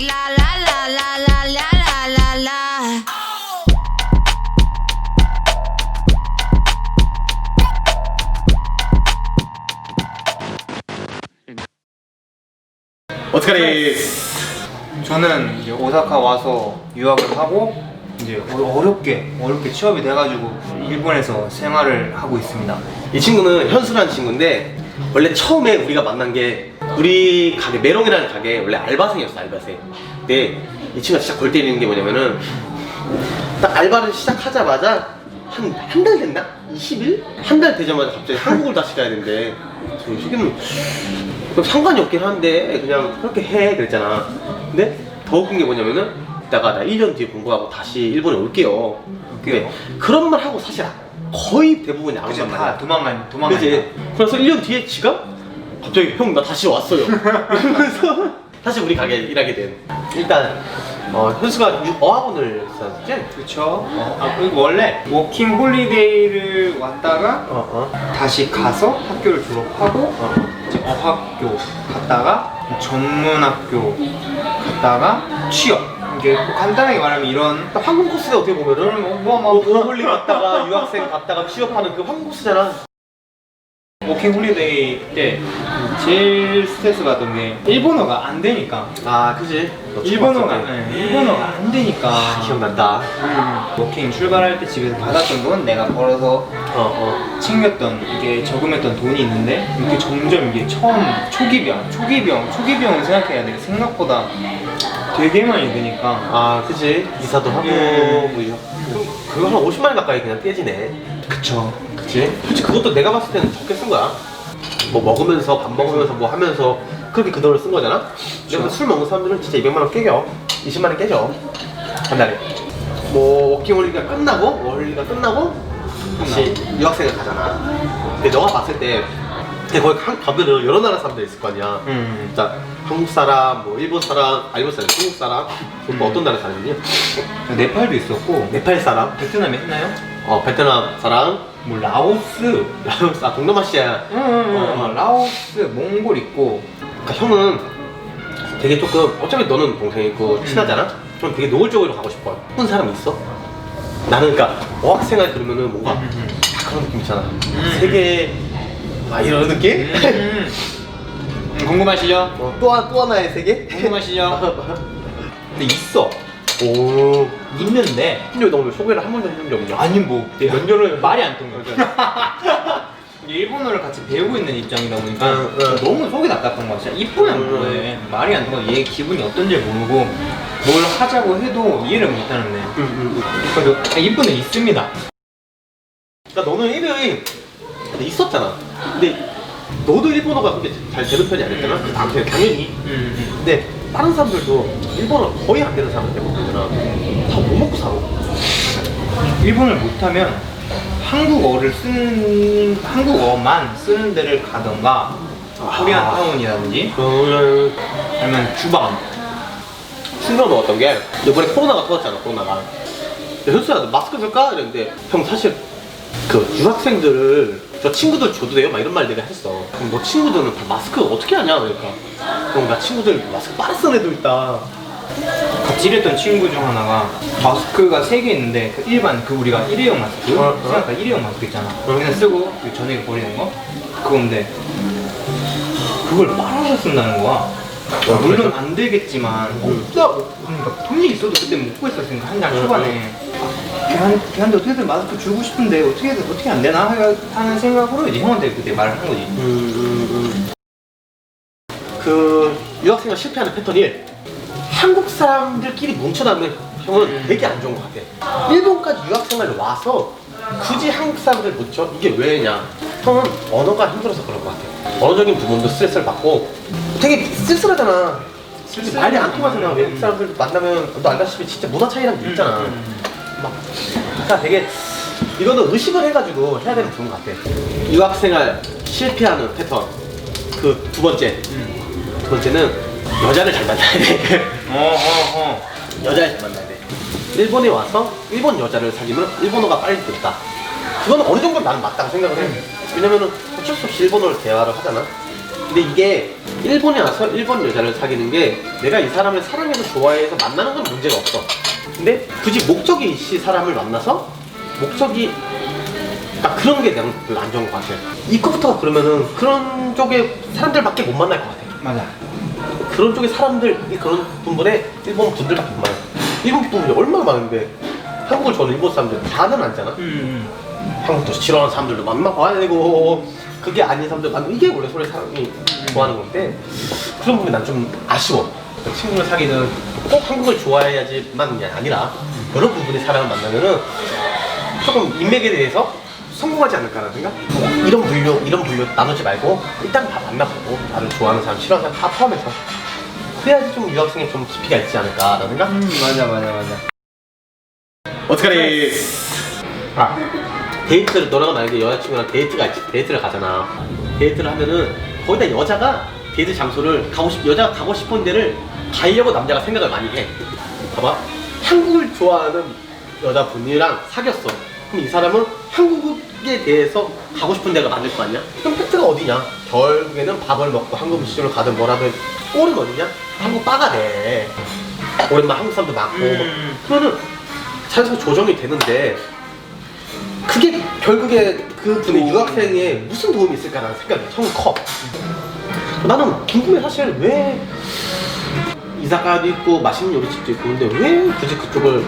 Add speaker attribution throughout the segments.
Speaker 1: like la la la la la la la la la.
Speaker 2: 어떡하니?
Speaker 3: 저는 이제 오사카 와서 유학을 하고 이제 어- 어렵게 어렵게 취업이 돼가지고 일본에서 생활을 하고 있습니다.
Speaker 2: 이 친구는 현수라는 친구인데 원래 처음에 우리가 만난 게 우리 가게 메롱이라는 가게 원래 알바생이었어 알바생. 근데 이 친구가 진짜 골 때리는 게 뭐냐면은 딱 알바를 시작하자마자 한 한 달 됐나? 20일? 한 달 되자마자 갑자기 한국을 다시 가야 되는데 저 시기는 그럼 상관이 없긴 한데 그냥 그렇게 해 그랬잖아. 근데 더 웃긴 게 뭐냐면은 이따가 나 1년 뒤에 공부하고 다시 일본에 올게요. 근데 그런 말 하고 사실 거의 대부분이 안
Speaker 3: 그죠
Speaker 2: 온단
Speaker 3: 다
Speaker 2: 말이야.
Speaker 3: 도망간 도망간.
Speaker 2: 그지? 그래서 1년 뒤에 지가 갑자기 형 나 다시 왔어요. 이러면서 다시 우리 가게 일하게 된. 일단 어, 현수가 유- 어학원을 썼지?
Speaker 3: 그렇죠. 어, 아 그리고 원래 워킹 홀리데이를 왔다가
Speaker 2: 어, 어.
Speaker 3: 다시 가서 학교를 졸업하고
Speaker 2: 어.
Speaker 3: 이제 어학교 갔다가 전문학교 갔다가 취업. 이게 간단하게 말하면 이런
Speaker 2: 딱 황금 코스가 어떻게 보면은
Speaker 3: 뭐,
Speaker 2: 뭐
Speaker 3: 뭐,
Speaker 2: 워홀리 갔다가 유학생 갔다가 취업하는 그 황금 코스잖아.
Speaker 3: 워킹 홀리데이 때 제일 스트레스 받던 게 일본어가 안 되니까
Speaker 2: 아, 그지? 너
Speaker 3: 일본어가
Speaker 2: 때.
Speaker 3: 네, 일본어가 안 되니까
Speaker 2: 아, 기억난다.
Speaker 3: 음, 워킹 출발할 때 집에서 받았던 돈 내가 벌어서
Speaker 2: 어, 어.
Speaker 3: 챙겼던 이게 저금했던 돈이 있는데 이렇게 점점 이게 처음 초기병 초기병 초기병을 생각해야 돼 생각보다 되게 많이 드니까
Speaker 2: 아, 그지? 이사도 하고,
Speaker 3: 예.
Speaker 2: 뭐, 이거. 그거 한 50만 원 가까이 그냥 떼지네.
Speaker 3: 그쵸
Speaker 2: 그치? 솔직히 그것도 내가 봤을 때는 적게 쓴 거야. 뭐 먹으면서 밥 먹으면서 뭐 하면서 그렇게 그 돈을 쓴 거잖아. 근데 술 먹는 사람들은 진짜 200만 원 깨겨. 20만 원 깨져. 한 달에. 뭐 워킹홀리가 끝나고 월리가 끝나고 다시 유학생을 가잖아. 근데 너가 봤을 때 근데 거기 한 가면은 여러 나라 사람들 있을 거 아니야.
Speaker 3: 음.
Speaker 2: 진짜 한국 사람, 뭐 일본 사람, 아 일본 사람, 중국 사람, 또
Speaker 3: 음.
Speaker 2: 어떤 나라 사람이니?
Speaker 3: 네팔도 있었고
Speaker 2: 네팔 사람,
Speaker 3: 베트남에 했나요?
Speaker 2: 어 베트남 사람,
Speaker 3: 뭐 라오스
Speaker 2: 라오스, 아 동남아시아
Speaker 3: 음, 음,
Speaker 2: 어.
Speaker 3: 음. 라오스 몽골 있고
Speaker 2: 그러니까 형은 되게 조금 어차피 너는 동생이고 친하잖아. 좀 되게 노골적으로 가고 싶어. 예쁜 사람 있어? 나는 그러니까 어학생활 그러면은 뭔가 다 그런 느낌 있잖아. 세계 아 이런 느낌?
Speaker 3: 음. 음, 궁금하시죠?
Speaker 2: 어, 또, 하- 또 하나의 세계?
Speaker 3: 궁금하시죠? 근데 있어
Speaker 2: 오.
Speaker 3: 있는데
Speaker 2: 근데 너왜 소개를 한 번도 해준 게 없냐?
Speaker 3: 아니 뭐몇 년을 말이 안 통해 이게 일본어를 같이 배우고 있는 입장이다 보니까
Speaker 2: 응, 응.
Speaker 3: 너무 속이 답답한 거야 진짜 이쁘냐
Speaker 2: 응,
Speaker 3: 뭐해 말이 안 통해 얘 기분이 어떤지 모르고 뭘 하자고 해도 이해를 못 하는데
Speaker 2: 응, 응, 응.
Speaker 3: 그러니까 이쁘는 있습니다
Speaker 2: 그러니까 너는 일본이 있었잖아. 근데 너도 일본어가 그렇게 잘 되는 편이 아니었잖아. 그 나한테 당연히.
Speaker 3: 음,
Speaker 2: 근데 다른 사람들도 일본어 거의 안 되는 사람들 보잖아. 다 못 먹고 살아.
Speaker 3: 일본을 못하면 한국어를 쓰는 한국어만 쓰는 데를 가던가 코리안
Speaker 2: 아.
Speaker 3: 타운이라든지
Speaker 2: 그러면
Speaker 3: 아니면 주방
Speaker 2: 충격 먹었던 게 이번에 코로나가 터졌잖아 코로나가 근데 현수야 너 마스크 줄까? 이랬는데 형 사실 그 유학생들 저 친구들 줘도 돼요? 막 이런 말 내가 했어. 그럼 너 친구들은 다 마스크 어떻게 하냐? 그러니까. 형나 친구들 마스크 빨아 쓰는 애도 있다
Speaker 3: 같이 일했던 친구 중 하나가 마스크가 세 개 있는데 그 일반 그 우리가 일회용 마스크
Speaker 2: 어, 어.
Speaker 3: 생각해 일회용 마스크 있잖아.
Speaker 2: 어.
Speaker 3: 그냥 쓰고 그 전에 버리는 거? 그건데 그걸 빨아서 쓴다는 거야. 물론 안 되겠지만 없다 그러니까 돈이 있어도 그때 못 구했었으니까 한장
Speaker 2: 응,
Speaker 3: 초반에. 아, 걔한, 걔한테 어떻게든 마스크 주고 싶은데 어떻게 어떻게 안 되나 하는 생각으로 이제 형한테 그때 말을 한 거지
Speaker 2: 음, 그 유학생활 실패하는 패턴이 한국 사람들끼리 뭉쳐다니면 형은
Speaker 3: 음.
Speaker 2: 되게 안 좋은 것 같아. 일본까지 유학생활 와서 굳이 한국 사람들 뭉쳐 이게 왜냐? 형은 언어가 힘들어서 그런 것 같아. 언어적인 부분도 스트레스를 받고 되게 쓸쓸하잖아. 말이 안 통하잖아. 외국 사람들 만나면 너 알다시피 진짜 문화 차이랑 있잖아.
Speaker 3: 음,
Speaker 2: 막 그러니까 되게 이거는 의식을 해가지고 해야 되는 부분 같아. 유학생활 실패하는 패턴 그 두 번째
Speaker 3: 음.
Speaker 2: 두 번째는 여자를 잘 만나야 돼.
Speaker 3: 어, 어, 어.
Speaker 2: 여자를 잘 만나야 돼. 일본에 와서 일본 여자를 사귀면 일본어가 빨리 된다. 그거는 어느 정도 나는 맞다고 생각을 해. 왜냐면은 어쩔 수 없이 일본어를 대화를 하잖아. 근데 이게 일본에 와서 일본 여자를 사귀는 게 내가 이 사람을 사랑해서 좋아해서 만나는 건 문제가 없어. 근데 굳이 목적이 있이 사람을 만나서 목적이 딱 그런 게 별로 안 좋은 것 같아. 이거부터가 그러면은 그런 쪽에 사람들밖에 못 만날 것 같아.
Speaker 3: 맞아.
Speaker 2: 그런 쪽에 사람들 그런 분들의 일본 분들밖에 못 만나. 일본 분들이 얼마나 많은데 한국을 좋아하는 일본 사람들 다는 아니잖아.
Speaker 3: 음.
Speaker 2: 한국도 싫어하는 사람들도 만나봐야 되고 그게 아닌 사람들 만나 이게 원래 소리 사람이 좋아하는 건데 그런 부분이 난 좀 아쉬워. 친구를 사귀는 꼭 한국을 좋아해야지만 게 아니라 여러 부분의 사람을 만나면은 조금 인맥에 대해서 성공하지 않을까라는 생각? 이런 분류, 이런 분류 나누지 말고 일단 다 만나보고 나를 좋아하는 사람, 싫어하는 사람 다 포함해서 그래야지 좀 유학생에 좀 깊이가 있지 않을까라는 생각?
Speaker 3: 음, 맞아, 맞아, 맞아.
Speaker 2: 어떡하니? 아, 데이트를 너랑 만약에 여자친구랑 데이트가 있지, 데이트를 가잖아. 데이트를 하면은 거기다 여자가 데이트 장소를 가고 싶, 여자가 가고 싶은 데를 가려고 남자가 생각을 많이 해. 봐봐. 한국을 좋아하는 여자분이랑 사귀었어. 그럼 이 사람은 한국에 대해서 가고 싶은 데가 많을 거 아니야? 그럼 팩트가 어디냐? 결국에는 밥을 먹고 한국 음식점을 가든 뭐라든 꼴은 어디냐? 한국 바가 돼. 오랜만에 한국 사람도 많고.
Speaker 3: 음.
Speaker 2: 그러면은 자연스럽게 조정이 되는데 그게 결국에 그 분의 유학생에 무슨 도움이 있을까라는 생각이 처음 커. 나는 궁금해 사실 왜 이사카도 있고 맛있는 요리집도 있고 근데 왜 굳이 그쪽을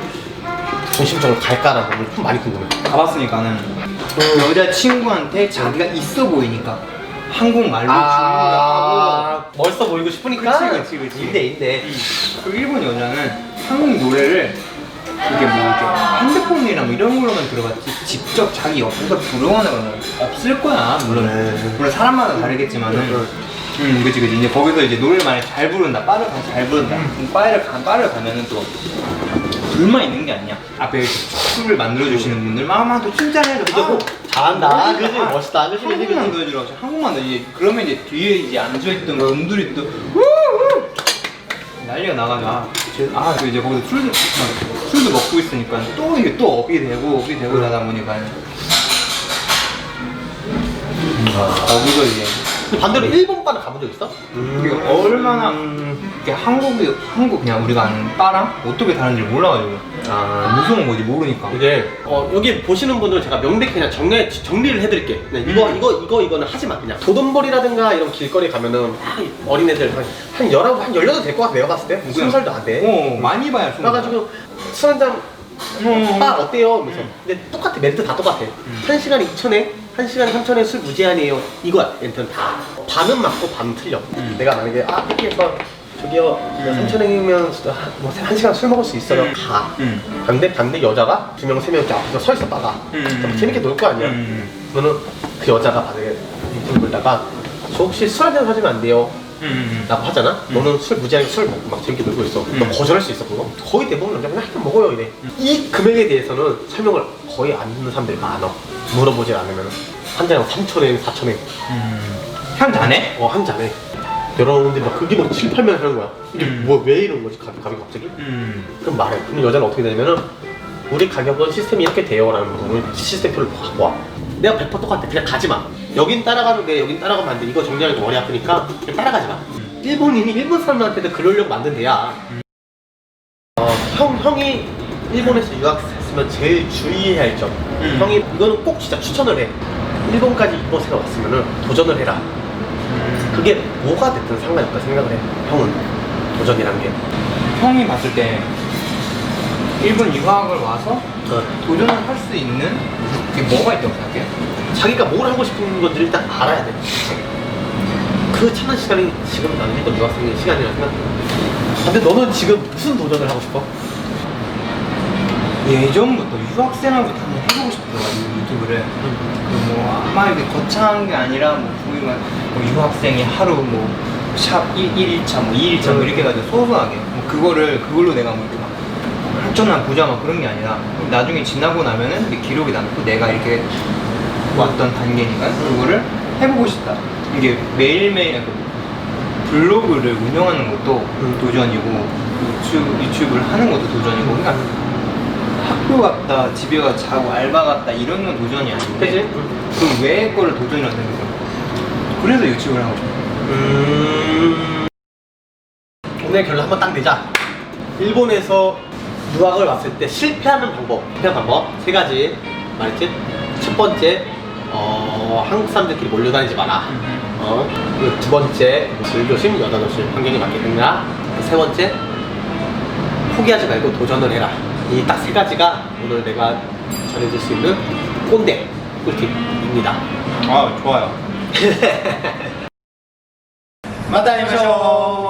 Speaker 2: 중심적으로 갈까라는 부분이 좀 많이 궁금해.
Speaker 3: 가봤으니까는 여자 친구한테 자기가 있어 보이니까 한국말로
Speaker 2: 아, 멋있어 보이고 싶으니까.
Speaker 3: 그치, 그치, 그치.
Speaker 2: 인데 인데.
Speaker 3: 그 일본 여자는 한국 노래를 이게 뭐 이렇게 핸드폰이랑 뭐 이런 걸로만 들어봤지 직접 자기 옆에서 부르거나 그런 건 없을 거야 물론
Speaker 2: 네.
Speaker 3: 물론 사람마다 다르겠지만은
Speaker 2: 음.
Speaker 3: 음 그치 그치 이제 거기서 이제 노래를 많이 잘 부른다 빠를 가- 잘 부른다 그럼 빠를 가 빠를 가면은 또 둘만 있는 게 아니야 앞에 술을 만들어 주시는 분들 막막 또 칭찬해줘? 아,
Speaker 2: 잘한다. 그지? 멋있다. 그지? 그지?
Speaker 3: 한국만
Speaker 2: 그지?
Speaker 3: 보여주라고 하죠. 한국만 이제 그러면 이제 뒤에 이제 앉아있던 거 음들이 또 우우! 난리가 나가지고 아, 제- 아, 또 이제 거기서 술도 막 술도 먹고 있으니까 또 이게 또 업이 되고 업이 되고 나다 보니까 거기서 이제
Speaker 2: 근데 반대로 일본 바를 가본 적 있어?
Speaker 3: 이게 얼마나 이게 한국이 한국 그냥 우리가 아는 바랑 어떻게 다른지 몰라가지고.
Speaker 2: 아.
Speaker 3: 무서운 거지 모르니까.
Speaker 2: 이게 어, 여기 보시는 분들 제가 명백히 그냥 정리, 정리를 해드릴게. 그냥 이거
Speaker 3: 음.
Speaker 2: 이거 이거 이거는 하지 마. 그냥 도돈벌이라든가 이런 길거리 가면은 막 어린애들 한, 한 19, 한 18도 될 것 같아 내가 봤을 때. 20살도 안돼.
Speaker 3: 어 많이 봐야 술
Speaker 2: 그래가지고 술 한잔
Speaker 3: 어.
Speaker 2: 바 어때요? 이러면서 근데 똑같아 멘트 다 똑같아
Speaker 3: 음.
Speaker 2: 한 시간에 2천에 한 시간에 3천에 술 무제한이에요 이거야 멘트는 다 반은 맞고 반은 틀려
Speaker 3: 음.
Speaker 2: 내가 만약에 아 택시에서 저기요 3천원이면 뭐한 시간 술 먹을 수 있어요
Speaker 3: 음.
Speaker 2: 가
Speaker 3: 음.
Speaker 2: 반대 반대 여자가 두 명 세 명 이렇게 앞에서 서 있어 빠가
Speaker 3: 음.
Speaker 2: 그럼 재밌게 놀 거 아니야
Speaker 3: 음.
Speaker 2: 그러면은 그 여자가 만약에 이렇게 놀다가 저 혹시 술 한잔 사주면 안 돼요?
Speaker 3: 음.
Speaker 2: 라고 하잖아 너는 술 무지하게 술 먹고 막 재밌게 놀고 있어 너
Speaker 3: 음.
Speaker 2: 거절할 수 있어 그거? 거의 대부분 그냥 한잔 먹어요 이래 이 금액에 대해서는 설명을 거의 안 듣는 사람들이 많아 물어보질 않으면 한 잔에 3천엔 4천엔
Speaker 3: 음. 형 자네?
Speaker 2: 어한 잔에 여러분들이 막 그게 뭐 7, 8만 하는 거야 이게
Speaker 3: 음.
Speaker 2: 뭐 왜 이런 거지 가- 가격이 갑자기?
Speaker 3: 음.
Speaker 2: 그럼 말해. 그럼 여자는 어떻게 되냐면은 우리 가격은 시스템이 이렇게 돼요 라는 부분을 시스템표를 와. 내가 100% 똑같아. 그냥 가지 마. 여긴 따라가도 돼. 여긴 따라가면 안 돼. 이거 정리하기 머리 아프니까 그냥 따라가지 마. 일본인이 일본 사람한테도 그러려고 만든 데야. 어, 형 형이 일본에서 유학했으면 제일 주의해야 할 점.
Speaker 3: 음.
Speaker 2: 형이 이거는 꼭 진짜 추천을 해. 일본까지 이곳에 왔으면은 도전을 해라. 그게 뭐가 됐든 상관이 없다 생각을 해. 형은 도전이란 게.
Speaker 3: 형이 봤을 때 일본 유학을 와서
Speaker 2: 어,
Speaker 3: 도전을 할 수 있는 게 뭐가 있다고 생각해?
Speaker 2: 자기가 뭘 하고 싶은 건지 일단 알아야 돼. 그 찾는 시간이 지금 나는 일본 유학생의 시간이라고 생각해. 근데 너는 지금 무슨 도전을 하고 싶어?
Speaker 3: 예전부터 유학생하고 한번 해보고 싶어가지고 유튜브를 그뭐 아마 이게 거창한 게 아니라 뭐 보이면 뭐 유학생이 하루 뭐샵 1, 1일차 뭐 2일차 뭐 이렇게 해가지고 소소하게 뭐 그거를 그걸로 내가 뭐 이렇게 막 할전한 부자 막 그런 게 아니라 나중에 지나고 나면은 기록이 남고 내가 이렇게 왔던 단계니까 그거를 해보고 싶다 이게 매일매일 그 블로그를 운영하는 것도
Speaker 2: 음.
Speaker 3: 도전이고 유튜브, 유튜브를 하는 것도 도전이고 그러니까 학교 갔다 집에 가 자고 알바 갔다 이런 건 도전이 아닌데
Speaker 2: 그지?
Speaker 3: 그 외의 거를 도전이라고 생각해요 그래서 유튜브를 하고 싶어요
Speaker 2: 음... 오늘 결론 한번 딱 내자. 일본에서 유학을 왔을 때 실패하는 방법, 실패하는 방법 세 가지 말했지? 첫 번째, 어, 한국 사람들끼리 몰려다니지 마라. 어, 그리고 두 번째, 질조심, 여자조심, 환경에 맞게 된다. 세 번째, 포기하지 말고 도전을 해라. 이 딱 세 가지가 오늘 내가 전해줄 수 있는 꼰대 꿀팁입니다.
Speaker 3: 아 좋아요. 마다이쇼.